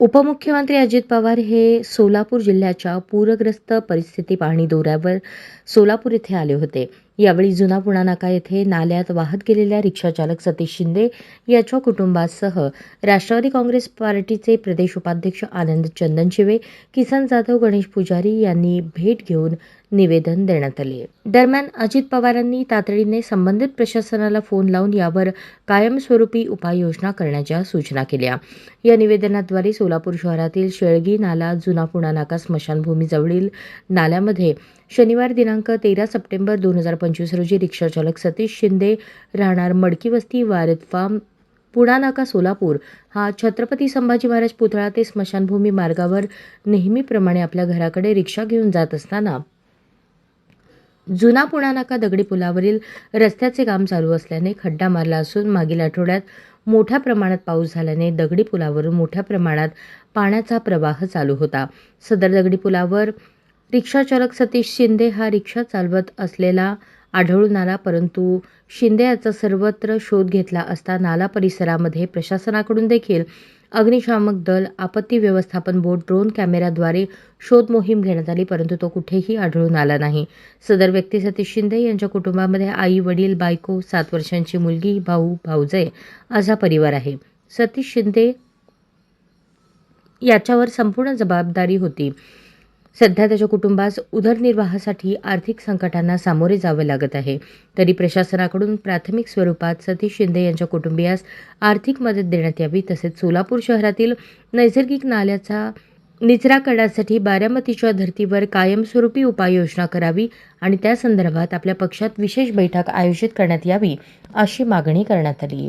उपमुख्यमंत्री अजित पवार हे सोलापूर जिल्ह्याच्या पूरग्रस्त परिस्थिती पाहणी दौऱ्यावर सोलापूर येथे आले होते. यावेळी जुना पुणा नाका येथे नाल्यात वाहत गेलेल्या रिक्षाचालक सतीश शिंदे याच्या कुटुंबासह राष्ट्रवादी काँग्रेस पार्टीचे प्रदेश उपाध्यक्ष आनंद चंदनशिवे किसन जाधव गणेश पुजारी यांनी भेट घेऊन निवेदन देण्यात आले. दरम्यान अजित पवारांनी तातडीने संबंधित प्रशासनाला फोन लावून यावर कायमस्वरूपी उपाययोजना करण्याच्या सूचना केल्या. या निवेदनाद्वारे सोलापूर शहरातील शेळगी नाला जुना पुणा नाका स्मशानभूमीजवळील नाल्यामध्ये शनिवार दिनांक तेरा सप्टेंबर दोन हजार पंचवीस रोजी रिक्षाचालक सतीश शिंदे राहणार मडकी वस्ती वारद फार्म पुणा नाका सोलापूर. हा छत्रपती संभाजी महाराज पुतळा ते स्मशानभूमी मार्गावर नेहमीप्रमाणे आपल्या घराकडे रिक्षा घेऊन जात असताना जुना पुणा नाका दगडी पुलावरील रस्त्याचे काम चालू असल्याने खड्डा मारला असून मागील आठवड्यात मोठ्या प्रमाणात पाऊस झाल्याने दगडी पुलावरून मोठ्या प्रमाणात पाण्याचा प्रवाह चालू होता. सदर दगडी पुलावर रिक्षाचालक सतीश शिंदे हा रिक्षा चालवत असलेला आढळून आला परंतु शिंदे याचा सर्वत्र शोध घेतला असता नाला परिसरामध्ये प्रशासनाकडून देखील अग्निशामक दल आपत्ती व्यवस्थापन बोट ड्रोन कॅमेऱ्याद्वारे शोध मोहीम घेण्यात आली परंतु तो कुठेही आढळून आला नाही. सदर व्यक्ती सतीश शिंदे यांच्या कुटुंबामध्ये आई वडील बायको सात वर्षांची मुलगी भाऊ भाऊजय असा परिवार आहे. सतीश शिंदे याच्यावर संपूर्ण जबाबदारी होती. सध्या त्याच्या कुटुंबास उदरनिर्वाहासाठी आर्थिक संकटांना सामोरे जावे लागत आहे. तरी प्रशासनाकडून प्राथमिक स्वरूपात सतीश शिंदे यांच्या कुटुंबियास आर्थिक मदत देण्यात यावी तसेच सोलापूर शहरातील नैसर्गिक नाल्याचा निचरा करण्यासाठी बारामतीच्या धर्तीवर कायमस्वरूपी उपाययोजना करावी आणि त्या संदर्भात आपल्या पक्षात विशेष बैठक आयोजित करण्यात यावी अशी मागणी करण्यात आली.